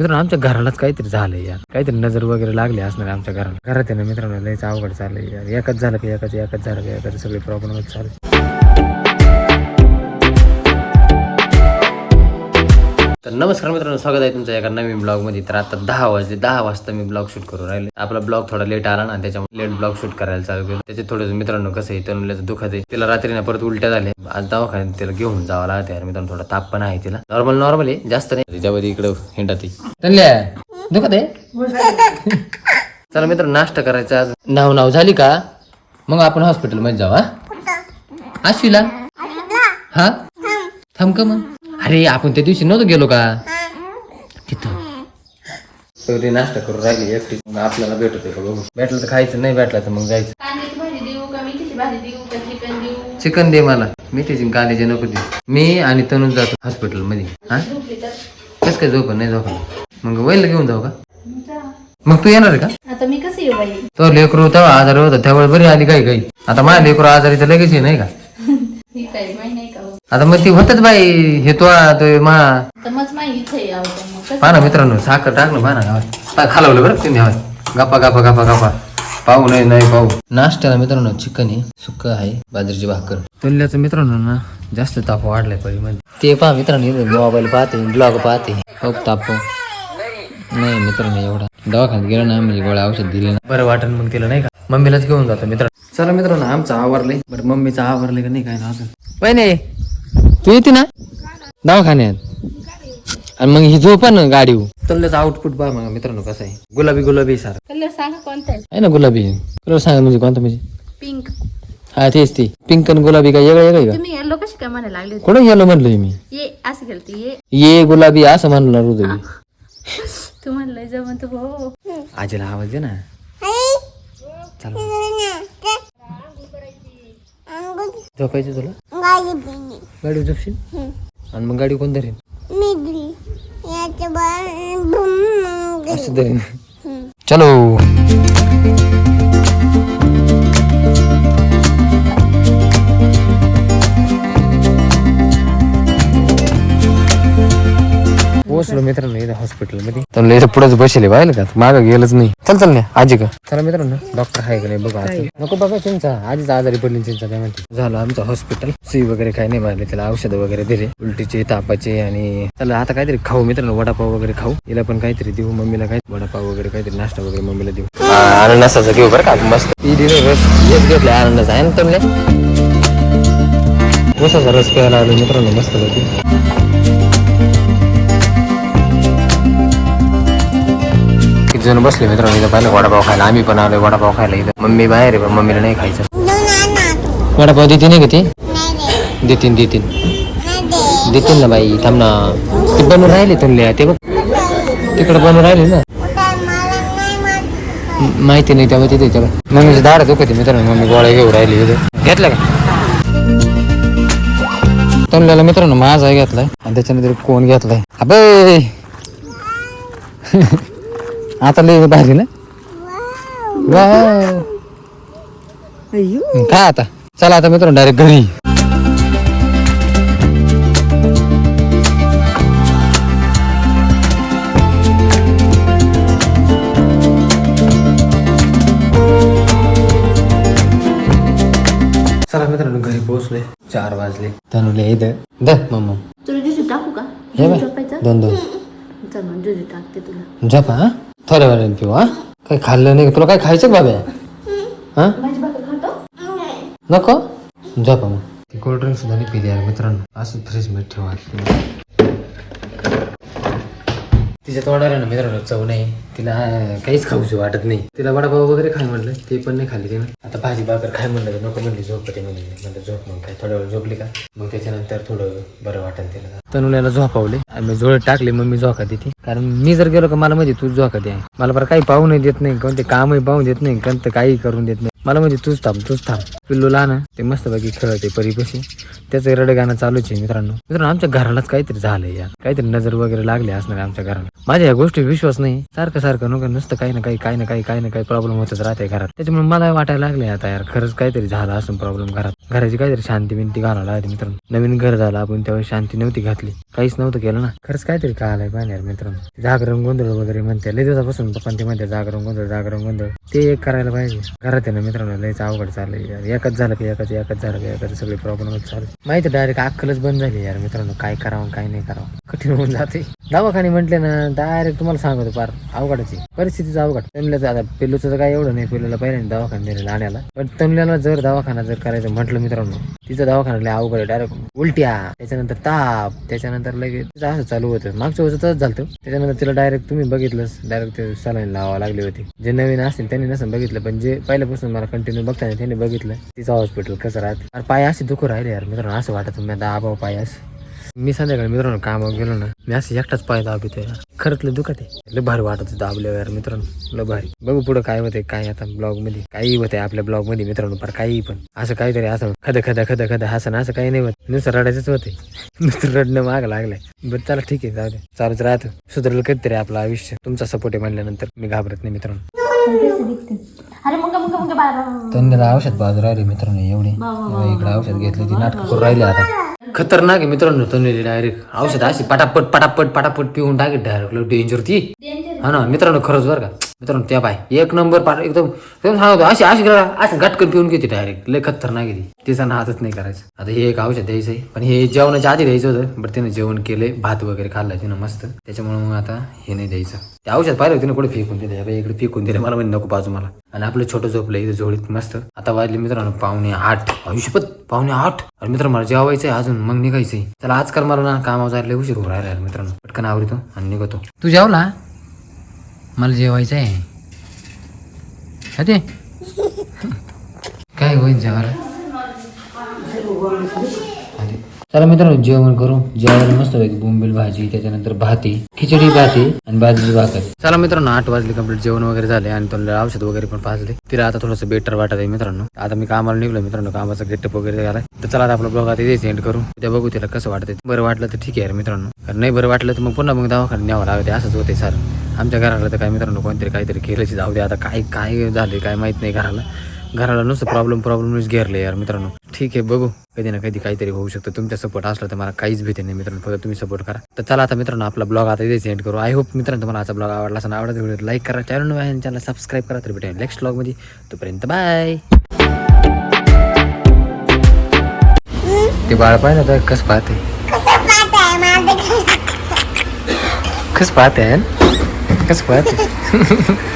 मित्रांनो आमच्या घरालाच काहीतरी झालंय यार. काहीतरी नजर वगैरे लागली असणार आमच्या घराला. घरात आहे ना मित्रांनो लयच अवघड चाललंय यार. एकच झालं की एकाच एकच झालं की एकाच सगळे प्रॉब्लेमच चालू तर नमस्कार मित्रांनो स्वागत आहे तुमच्या एका नवीन ब्लॉगमध्ये तर आता दहा वाजले दहा वाजता मी ब्लॉग शूट करून राहिले. आपला ब्लॉग थोडा लेट आला ना त्याच्यामुळे लेट ब्लॉग शूट करायला चालू केलं. त्याचे थोडं मित्रांनो कसं आहे तनुल्याचं दुखत आहे. तिला रात्री ना परत उलट्या झाले आज दवाखान्यात तिला घेऊन जावं लागते यार मित्रांनो थोडा ताप पण आहे तिला. नॉर्मल नॉर्मल आहे जास्त नाही. त्याच्यामध्ये इकडं हिंडा ती तनल्या दुखत आहे? चला मित्र नाश्ता करायचा आज. नाव नाव झाली का? मग आपण हॉस्पिटलमध्ये जाऊ हा? आशिला? हा? थांब का मग? अरे आपण त्या दिवशी नव्हतं गेलो का? तिथं. सगळी नाश्ता करून राहिली एकटी. मग आपल्याला भेटत का बघू? भेटलं तर खायचं नाही भेटलं तर मग जायचं. कांद्याची भाजी देऊ का? मेथीची भाजी देऊ का? चिकन देऊ? चिकन दे मला. मी त्याची कांद्याचे नको दे मी आणि तनुज जातो हॉस्पिटलमध्ये हा? झोपली तर कस काय झोप नाही झोपलं मग वैला घेऊन जाऊ का? जा. मग तू येणार आहे का? आता मी कसं येऊ बाई? तो लेकरू तेव्हा आजारी होता त्यावेळेस बरी आली काही काही? आता माझ्या लेकरू आजारी तर लगेच आहे नाही का? ही काय माही नाही का हो. आता मग ती होतच बाई हे तो तो मा. तर मग माझी इच्छा आहे यावं तर मग. कसं? पहा ना मित्रांनो साखर टाकलं पहा ना गावात. पहा, खालवलं बरं तुम्ही हवात गप्पा गप्पा गप्पा गप्पा. पाहू नाही नाही पाहू. नाश्त्याला मित्रांनो चिकन आहे सुक्क आहे बाजरीची भाकर. तुल्याचं मित्रांनो ना जास्त ताप वाढलाय परी मध्ये. ते पहा मित्रांनो मोबाईल पाहते ब्लॉग पाहते. खूप ताप नाही मित्रांनो एवढा. दवाखान्यात गेलो ना म्हणजे गोळ्या औषध दिले ना. बरं वाटण मग तिला नाही का? मम्मीलाच घेऊन जातो मित्र चला मित्रांनो आमचं आवरलंय. बरं मम्मीचं आवरलंय का नाही काय ना अजून? वय नाही तू येते ना? दवाखान्यात. आणि मग ही झोपा ना गाडी तुला आउटपुट बघ मग मित्रांनो कसं आहे. गुलाबी गुलाबी सार कलर सांगा कोणता आहे? आहे ना गुलाबी? कलर सांगा म्हणजे कोणता म्हणजे? पिंक हा तेच ते. पिंक आणि गुलाबी काय वेगळं वेगळं का? तुम्ही येलो कशी काय म्हणायला लागले होते? कोण गेलो म्हणलोय मी? ये असं केलं ते ये. ये गुलाबी असं म्हणलं हृदय तू म्हणलं जमत हो. आजीला आवाज दे ना. चला. झोपायचं तुला? गाडी झोपशील? आणि मग गाडी कोण धरेन? असं धरेन. चलो. पोहोचलो मित्रांनो इथं हॉस्पिटलमध्ये तर इथं पुढेच बसले पाहिलं का? मागं गेलंच नाही. चल चल नाही आजी का? चला मित्रांनो डॉक्टर आहे का नाही बघा आता. नको बघा चिंचा आजीच आजारी पडली चिंचा काय म्हणते? झालं आमचं हॉस्पिटल सुई वगैरे काही नाही मारले त्याला औषध वगैरे दिले. उलटीचे तापाचे आणि चला आता काहीतरी खाऊ मित्रांनो वडापाव वगैरे खाऊ. हिला पण काहीतरी देऊ मम्मीला काय? वडापाव वगैरे काहीतरी नाश्ता वगैरे मम्मीला देऊ. अननसाचा घेऊ बरं का? मस्त. ती दिलं रस. हेच घेतलं अननस आहे ना रसाचा रस प्यायला आलो मित्रांनो मस्त होती जण बसले मित्रांनो इथं पाहिलं वडापाव खायला. आम्ही पण आलोय वडापाव खायला इथं. मम्मी बाहेर आहे पण मम्मीला नाही खायचं. वडापाव देते नाही का ती? देतीन देतीन. देतील ना बाई थांब ना. ते बनवून राहिले तुमले ते बघ. तिकडे बनवून राहिले ना. माहिती नाही त्यामुळे तिथे तेव्हा मम्मीचं दाड दुखते मित्रांनो मम्मी गोळ्या घेऊ राहिली इथे. घेतलं का? तोंडल्याला मित्रांनो माझा घेतलाय. आणि त्याच्यानंतर कोण घेतलाय? अबे! आता लय भारी ना? वाव. काय आता. चला आता मित्रांनो डायरेक्ट घरी. चला मित्रांनो घरी पोहोचले चार वाजले. तनुले इथं. द मम्मा. तुला जुजू टाकू का? हे झोपायचं? दोन दोन. चल मग जुजू टाकते तुला. झोपा हा? थोड्या वेळाने पिऊ हा? काही खाल्लं नाही का? तुला काय खायचं बाबे? हा? नको? झोपा मग? ती कोल्ड्रिंक सुद्धा नाही पिली यार मित्रांनो. असं फ्रीजमध्ये ठेवा. तिच्या तोंडाला ना मित्रांनो चव नाही. तिला काहीच खाऊशी वाटत नाही. तिला वडापाव वगैरे खाय म्हटलं ते पण नाही खाल्ली तिनं. आता भाजी भाकर खाय म्हणलं तर नको म्हणली झोपते म्हणली. म्हणलं झोप मग काय थोड्या वेळ झोपली का? मग त्याच्यानंतर थोडं बरं वाटेल तिला. तनुल्याला झोपावले. आणि मी जोड टाकले मग मी झोका देते कारण मी जर गेलो का मला माहिती तू झोका दे मला बरं काही पाहू नाही देत नाही कोणते कामही पाहून देत नाही कोणतं काही करून देत नाही. मला म्हणजे तूच थांब तूच थांब. पिल्लू लहान ते मस्त बाकी खेळते परीपशी. त्याचं रडे गाणं चालूच आहे मित्रांनो. मित्रांनो आमच्या घरालाच काहीतरी झालंय यार. काहीतरी नजर वगैरे लागली असणार आमच्या घराला. माझ्या या गोष्टी विश्वास नाही. सारखं सारखं नको नुसतं काही ना काही काही ना काही काही ना काही प्रॉब्लेम होतच राहते घरात. त्याच्यामुळे मला वाटायला लागले आता यार खरंच काहीतरी झालं असं प्रॉब्लेम घरात. घराची काहीतरी शांती बिंती घालायला लागते मित्रांनो. नवीन घर झालं आपण त्यावेळी शांती नव्हती घातली. काहीच नव्हतं केलं ना. खरंच काहीतरी कळालंय पाहिजे यार मित्रांनो. जागरण गोंधळ वगैरे म्हणते. लय दिवसापासून पप्पा ते म्हणते जागरण गोंधळ जागरण गोंधळ. ते एक करायला पाहिजे. घरात आहे ना मित्रांनो लयच अवघड चाललंय यार. एकच झालं की एकच एकच झालं की एकच सगळे प्रॉब्लेम चालू. माहिती डायरेक्ट अक्कलच बंद झाली यार मित्रांनो. काय करावं काय नाही करावं. कठीण होऊन जाते. दवाखाने म्हटले ना डायरेक्ट तुम्हाला सांगतो फार अवघडची परिस्थितीचं अवघड. तमल्याचं आता पिल्लूचं तर काय एवढं नाही पिल्लूला पहिल्यांदा दवाखाना दिलेला आणायला. पण तमल्याला जर दवाखाना जर करायचं म्हटलं मित्रांनो तिचं दवाखाना लय अवघड आहे डायरेक्ट उलट्या त्याच्यानंतर ताप त्याच्यानंतर लगेच तिचं असं चालू होतं. मागच्या वर्षी तसंच झालं त्याच्यानंतर तिला डायरेक्ट तुम्ही बघितलंच डायरेक्ट ते सलाईन लावावं लागली होती. जे नवीन असतील त्यांनी नसेल बघितलं पण जे पहिल्यापासून मला कंटिन्यू बघताना त्यांनी बघितलं तिचं हॉस्पिटल कसं राहते. अरे पाय असे दुखू राहिले यार मित्रांनो असं वाटत मी आता पाय असं. मी संध्याकाळी मित्रांनो कामावर गेलो ना मी असं एकटाच पाय दाबितो यार खरंच लय दुखत आहे. लय भारी वाटत होतं दाबल्यावर यार मित्रांनो. लय भारी. बघू पुढं काय होते काय आता ब्लॉगमध्ये काही होते आपल्या ब्लॉगमध्ये मित्रांनो पर काही पण. असं काहीतरी असं खद खदा खद खदा हसन असं काही नाही होत. नुसतं रडायचंच होते नुसतं रडणं माग लागलंय. बरं चला ठीक आहे जाऊ दे. चालूच राहतं. सुधारलं कधीतरी आपलं आयुष्य. तुमचा सपोर्ट आहे म्हणल्यानंतर मी घाबरत नाही मित्रांनो. त्यांनी औषध बाजू राहिले मित्रांनो एवढे. इकडे औषध घेतले ती नाटक करून राहिले आता. खतरनाक आहे मित्रांनो तन्नेली डायरेक्ट औषध अशी पटापट पटापट पटापट पिऊन टाकेल डायरेक्ट डेंजर ती. हा ना मित्रांनो खरंच बरं का. मित्रांनो त्या पाय एक नंबर पाठ एकदम एकदम सांगतो अशी अशी करा. असं घटकन पिऊन घेते डायरेक्ट लय खतरनाक आहे ती. तिचा हातच नाही करायचं. आता हे एक औषध द्यायचं आहे. पण हे जेवणाच्या आधी द्यायचं होतं बरं तिने जेवण केले भात वगैरे खाल्ला तिनं मस्त. त्याच्यामुळे मग आता हे नाही द्यायचं. ते औषध पाहिलं तिने कुठे फेकून दिलं बाई इकडे फेकून दिलं मला म्हणजे नको बाजू मला आणि आपलं छोटं झोपलं इथं झोळीत मस्त. आता वाजले मित्रांनो पाहुणे आठ. आयुष्यपत पाहुणे आठ. अरे मित्र मला जेवायचंय अजून मग निघायचंय. चला आजकाल मला ना कामावर जायला उशीर होऊ राहिला मित्रांनो. पटकन आवडतो आणि निघतो. तू जेवला? मला जेवायचं आहे ते काय होईल जेवायला? चला मित्रांनो जेवण करू. जेवण मस्त पैकी बोंबील भाजी त्याच्यानंतर भाती खिचडी भाती आणि भाजी भाकर. चला मित्रांनो आठ वाजले कंप्लीट जेवण वगैरे झाले आणि तुला औषध वगैरे पण पाजले. तिला आता थोडंसं बेटर वाटत आहे मित्रांनो. आता मी कामाला निघलो मित्रांनो कामाचा गेटअप वगैरे झालाय. तर चला आता आपला ब्लॉग आता इथे सेंड करू. त्या बघू तिला कसं वाटतंय. बरं वाटलं तर ठीक आहे यार मित्रांनो. कारण नाही बरं वाटलं तर मग पुन्हा मग दवाखान्यात न्यावं लागते असंच होते सर. आमच्या घराला तर काय मित्रांनो कोणतरी काहीतरी केल्याची जाऊ दे आता काय काय झाले काय माहीत नाही घराला. घराला नुसतं प्रॉब्लेम प्रॉब्लेमच घेरले यार मित्रांनो. ठीक आहे बघू. कधी ना कधी काहीतरी होऊ शकतं. तुमचा सपोर्ट असला तर मला काहीच भीती नाही मित्रांनो. फक्त तुम्ही सपोर्ट करा. तर चला आता मित्रांनो आपला ब्लॉग आता इथे सेंड करू. आय होप मित्रांनो तुम्हाला आजचा ब्लॉग आवडला असं आवडत व्हिडिओ लाईक करा. चॅनल चॅनल सबस्क्राईब करा. तर भेटेल नेक्स्ट ब्लॉगमध्ये तोपर्यंत बाय ते बाळ पाहिजे तर कसं पाहते? कसं पाहते? कसं पाहते?